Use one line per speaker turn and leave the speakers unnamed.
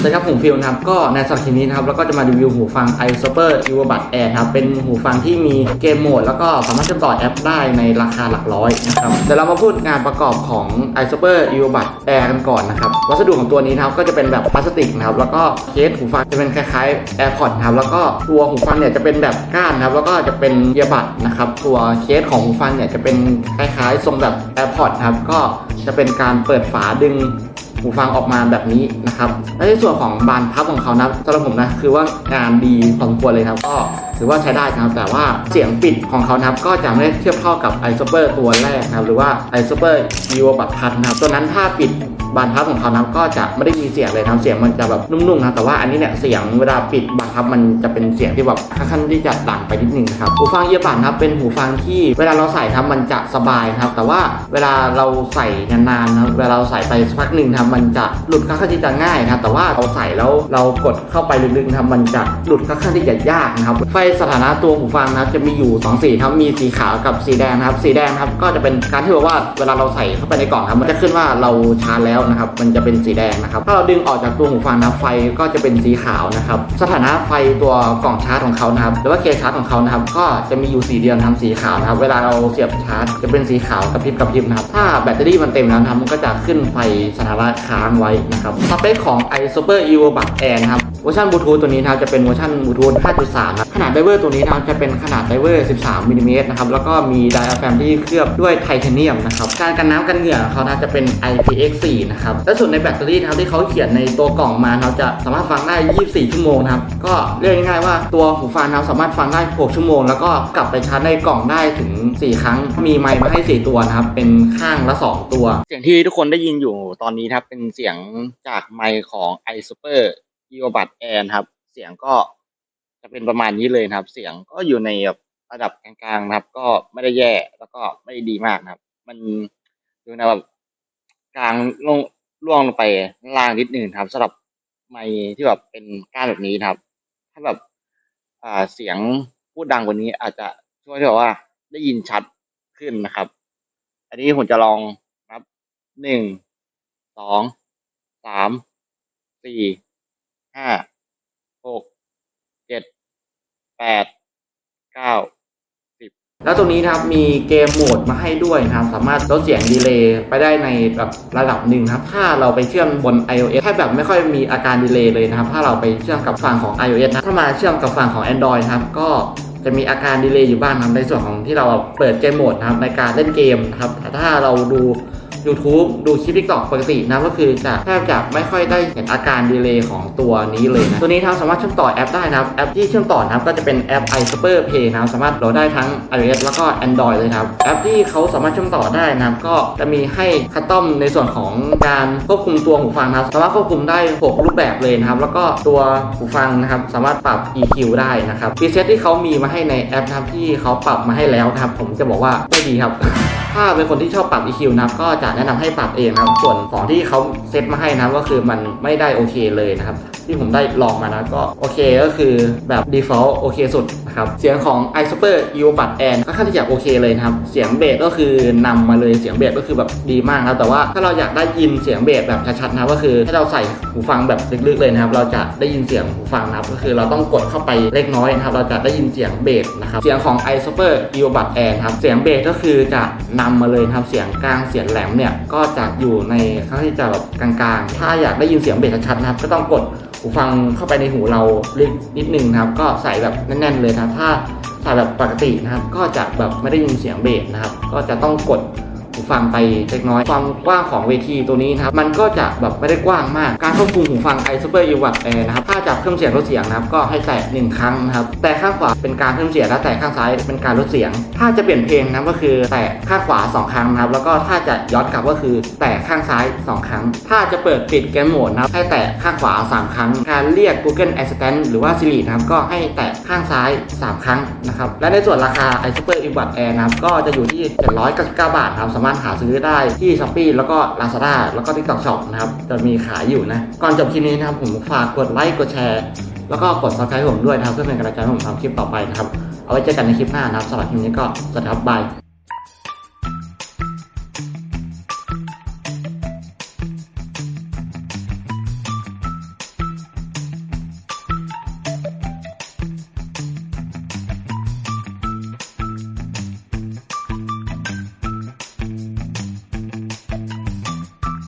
สวัสดีครับผมฟิลนะครับก็ในสัปดาห์นี้นะครับแล้วก็จะมารีวิวหูฟัง i s u p e r e v o b u d Air นะครับเป็นหูฟังที่มีเกมโหมด แล้วก็สามารถเชื่อมต่อแอปได้ในราคาหลักร้อยนะครับเดี๋ยวเรามาพูดงานประกอบของ i s u p e r e v o b u d Air กันก่อนนะครับวัสดุของตัวนี้นะครับก็จะเป็นแบบพลาสติกนะครับแล้วก็เคสหูฟังจะเป็นคล้ายๆ AirPods นะครับแล้วก็ตัวหูฟังเนี่ยจะเป็นแบบก้านนะครับแล้วก็จะเป็นเยียบัตนะครับตัวเคสของหูฟังเนี่ยจะเป็นคล้ายๆ ทรงแบบ AirPods ครับก็จะเป็นการเปิดฝาดึง หูฟังออกมาแบบนี้นะครับและในส่วนของบานพับของเขานะสำหรับผมนะคือว่างานดีพอสมควรเลยครับก็ถือว่าใช้ได้ครับแต่ว่าเสียงปิดของเขานะครับก็จะไม่ได้เทียบเท่ากับไอซูเปอร์ตัวแรกนะครับหรือว่า i s u p e r e v o บัตพันนะครับตัวนั้นถ้าปิด บานพับของเขานะครับก็จะไม่ได้มีเสียงเลยนะเสียงมันจะแบบนุ่มๆนะแต่ว่าอันนี้เนี่ยเสียงเวลาปิดบานพับมันจะเป็นเสียงที่แบบค่อนข้างที่จะดังไปนิดนึงครับหูฟังเอียบันะครับเป็นหูฟังที่เวลาเราใส่ครับมันจะสบายนะครับ แต่ว่าเวลาเราใส่นานๆนะเวลาเราใส่ไปสักพักหนึ่งครับมันจะหลุดค่อนข้างที่จะง่ายนะครับแต่ว่าเราใส่แล้วเรากดเข้าไปลึกๆนะครับมันจะหลุดค่อนข้างที่จะยากนะครับไฟสถานะตัวหูฟังนะครับจะมีอยู่2สีครับมีสีขาวกับสีแดงนะครับสีแดงนะครับก็จะเป็นการที่แบบว่าเวลาเราใส่เข้าไปในกล่องครับมันจะขึ้นว่าเราชาร์จแล้วนะครับมันจะเป็นสีแดงนะครับถ้าเราดึงออกจากตัวหูฟังนะไฟก็จะเป็นสีขาวนะครับสถานะไฟตัวกล่องชาร์จของเขานะครับหรือว่าเคสชาร์จของเขานะครับก็จะมีอยู่สีเดียวทำสีขาวนะครับเวลาเราเสียบชาร์จจะเป็นสีขาวกระพริบกระพริบนะครับถ้าแบตเตอรี่มันเต็มแล้วนะครับมันก็จะขึ้นไฟสถานะค้างไว้นะครับสเปคของ i Super Evo Bud Air นะครับ วอร์ชันบลูทูธตัวนี้นะครับจะเป็นเวอร์ชันบลูทูธ 5.3 นะขนาดไดเวอร์ตัวนี้นะครับจะเป็นขนาดไดเวอร์ 13มิลลิเมตรนะครับแล้วก็มีไดอะแฟมที่เคลือบด้วยไทเทเนียมนะครับการกันน้ำกันเหงื่อของเขานะจะเป็น IPX4 นะครับและส่วนในแบตเตอรี่นะครับที่เขาเขียนในตัวกล่องมาเราจะสามารถฟังได้ 24 ชั่วโมงนะครับก็เรียกง่ายๆว่าตัวหูฟังนะครับสามารถฟังได้ 6 ชั่วโมง แล้วก็กลับไปชาร์จในกล่องได้ถึง 4 ครั้ง มีไมค์มาให้ 4 ตัวนะครับเป็นข้างละ 2 ตัว เสียงที่ทุกคนได้ยินอยู่ตอนนี้นะครับเป็นเสียงจากไมค์ของ i Super Earbud Air นะครับ เสียงก็จะเป็นประมาณนี้เลยนะครับ เสียงก็อยู่ในแบบระดับกลางๆนะครับ ก็ไม่ได้แย่แล้วก็ไม่ได้ดีมากนะครับ มันอยู่ในแบบกลางลงล่วงลงไปล่างนิดหนึ่งครับสำหรับไมที่แบบเป็นก้านแบบนี้นะครับ ถ้าแบบอ่าเสียงพูดดังกว่านี้อาจจะช่วยที่แบบว่าได้ยินชัดขึ้นนะครับ อันนี้ผมจะลองนับหนึ่งสองสามสี่ ห้าหกเจ็ดแปดเก้าสิบแล้วตรงนี้นะครับมีเกมโหมดมาให้ด้วยนะครับ สามารถลดเสียงดีเลย์ไปได้ในแบบระดับหนึ่งครับ ถ้าเราไปเชื่อมบน iOS แค่แบบไม่ค่อยมีอาการดีเลย์เลยนะครับ ถ้าเราไปเชื่อมกับฝั่งของ iOS นะถ้ามาเชื่อมกับฝั่งของ Android นะครับ ก็จะมีอาการดีเลย์อยู่บ้างนะครับในส่วนของที่เราเปิดเกมโหมดนะครับในการเล่นเกมนะครับแต่ถ้าเราดู YouTube ดูคลิป TikTok ปกตินะก็คือจะแทบจะไม่ค่อยได้เห็นอาการดีเลย์ของตัวนี้เลยนะตัวนี้ทำสามารถเชื่อมต่อแอปได้นะแอปที่เชื่อมต่อนะครับก็จะเป็นแอป i Super Pay นะสามารถโหลดได้ทั้ง iOS แล้วก็ Android เลยนะครับแอปที่เขาสามารถเชื่อมต่อได้นะก็จะมีให้คัสตอมในส่วนของการควบคุมตัวหูฟังนะครับสามารถควบคุมได้ 6 รูปแบบเลยนะครับ แล้วก็ตัวหูฟังนะครับสามารถปรับ EQ ได้นะครับพรีเซตที่เขามีมาให้ในแอปนะครับที่เขาปรับมาให้แล้วนะครับ ผมจะบอกว่าไม่ดีครับ ถ้าเป็นคนที่ชอบปรับ EQ นะครับก็จะแนะนำให้ปรับเองนะครับ ส่วนของที่เขาเซตมาให้นะก็คือมันไม่ได้โอเคเลยนะครับ ที่ผมได้ลองมานะก็โอเคก็คือแบบ default โอเคสุด นะครับ เสียงของ i Super e o b u d Air ก็ค่อนข้างที่จะโอเคเลยนะครับ เสียงเบสก็คือนำมาเลยเสียงเบสก็คือแบบดีมากนะครับแต่ว่าถ้าเราอยากได้ยินเสียงเบสแบบชัดๆนะก็คือให้เราใส่หูฟังแบบลึกๆเลยนะครับ เราจะได้ยินเสียงหูฟังนะครับ ก็คือเราต้องกดเข้าไปเล็กน้อยนะครับ เราจะได้ยินเสียงเบสนะครับ เสียงของ i Super e o b u d Air นครับ เสียงเบสก็คือจะนำมาเลยนะครับ เสียงกลางเสียงแหลมเนี่ยก็จะอยู่ในค่อนข้างที่จะแบบกลางๆ ถ้าอยากได้ยินเสียงเบสชัดๆนะครับ ก็ต้องกด หูฟังเข้าไปในหูเราลึกนิดนึงนะครับ ก็ใส่แบบแน่นๆเลยนะครับถ้าใส่แบบปกตินะครับ ก็จะแบบไม่ได้ยินเสียงเบสนะครับ ก็จะต้องกด หูฟังไปเล็กน้อย ความกว้างของเวทีตัวนี้นะครับ มันก็จะแบบไม่ได้กว้างมาก การควบคุมหูฟัง i Super e a r b u d Air นะครับ ถ้าจับเครื่องเสียงลดเสียงนะครับ ก็ให้แตะหนึ่งครั้งนะครับ แต่ข้างขวาเป็นการเพิ่มเสียง และแตะข้างซ้ายเป็นการลดเสียง ถ้าจะเปลี่ยนเพลงนะก็คือแตะข้างขวา 2 ครั้งนะครับ แล้วก็ถ้าจะย้อนกลับก็คือ แตะข้างซ้าย 2 ครั้ง ถ้าจะเปิดปิดแกนโหมดนะครับ ให้แตะข้างขวา 3 ครั้ง การเรียก Google Assistant หรือว่า Siri นะครับ ก็ให้แตะข้างซ้าย 3 ครั้งนะครับ และในส่วนราคา i Super e a r b u d Air นะครับ ก็จะอยู่ที่799บาทครับสามารถหาซื้อได้ที่ Shopee แล้วก็ Lazada แล้วก็ TikTok Shop นะครับ จะมีขายอยู่นะ ก่อนจบคลิปนี้นะครับ ผมฝากกดไลค์กดแชร์ แล้วก็กด subscribe ผมด้วยนะครับเพื่อเป็นกำลังใจให้ผมทำคลิปต่อไปนะครับ เอาไว้เจอกันในคลิปหน้านะครับสำหรับคลิปนี้ก็สวัสดีครับบาย